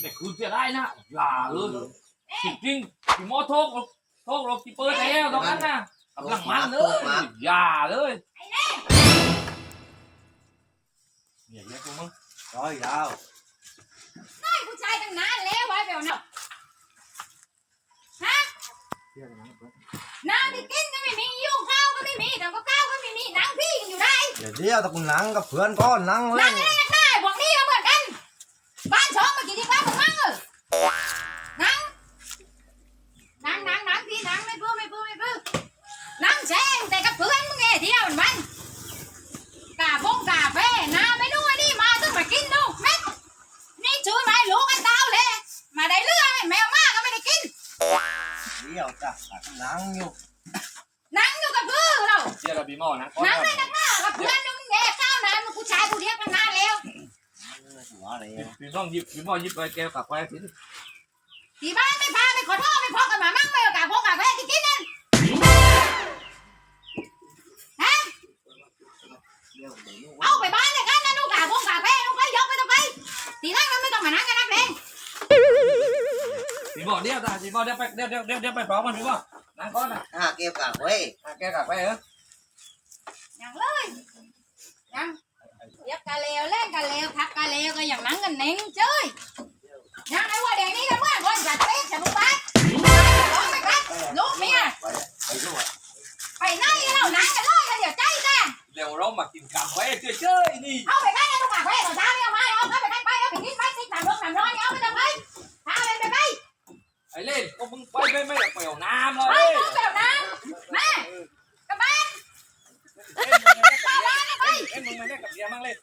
แต่คืนเสียได้นะอย่าเลยจริงๆพี่หมอโทษโทษเราที่เปิดแล้วตรงนั้นนะกำลังมันเลยอย่าเลยเนี่ยเรียกกูมั้งร้อยดาวให้ผู้ชายตั้งนานแล้วไว้เดี๋ยวนะน้ำที่กินก็ไม่มียุ่งข้าวก็ไม่มีแต่ก็ข้าวก็ไม่มีหนังพี่กันอยู่ได้เดี๋ยวเดียวตะกุนหนังกับเพื่อนก้อนหนังเลหนัยงอะไรนักหน้าพวกนี้ก็เหมือนกันบ้านช่องมากี่ที่บ้าน ดียวจ้ะตะกุนหนังอยู่หนังอยู่กับเพื่อนเราเสียเราพี่หมอนะก้อนหนังเลยนักหน้ากับเพื่อนนึงแง่ข้าวน้ำมึงผู้ชายผู้เดียวกันนานแล้วหัวอะไรพี่ต้องหยิบพี่หมอหยิบไปแก้วกลับไปสิที่บ้านไม่พาไม่ขอโทษไม่พอกันมามั่งไม่เอากาพกกาแฟที่กินนั่นฮะเดียวเดี๋ยวลูกเอาไปบ้าน พี่บอกเดี๋ยวตาพี่บอกเดี๋ยวไปเดี๋ยวเดี๋ยวเดี๋ยวไปพร้อมกันพี่บอกนั่งก่อนนะหาเก็บกับไว้อะแกกับไปเออยังเลยยังเรียกกะเลวเล่นกะเลวทักกะเลวก็อย่างนั้นกันเน่งเจ้ยยังไอ้ว่าเด็กนี่กันว่าว่าอยากเต้นฉันรู้ปะร้อไปครัลูกเมียไปด้วยไปหนเราหนังกันเลยเดี๋ยวใจแกเร็วร้องมากินกับไว้เจ้ยเจ้ยนี่เอาไปไหนกันลูกกับไว้ก่อนเช้าเนี่ ไอ้เล่นก็มึงไปไม่ไม่ไปลี่น้ำเลยไอ้น้องแบบนั้นแม่กลับบ้านกลับบ้านไปเอ็นมึงมาเล่นกับเมียมั่งเล่น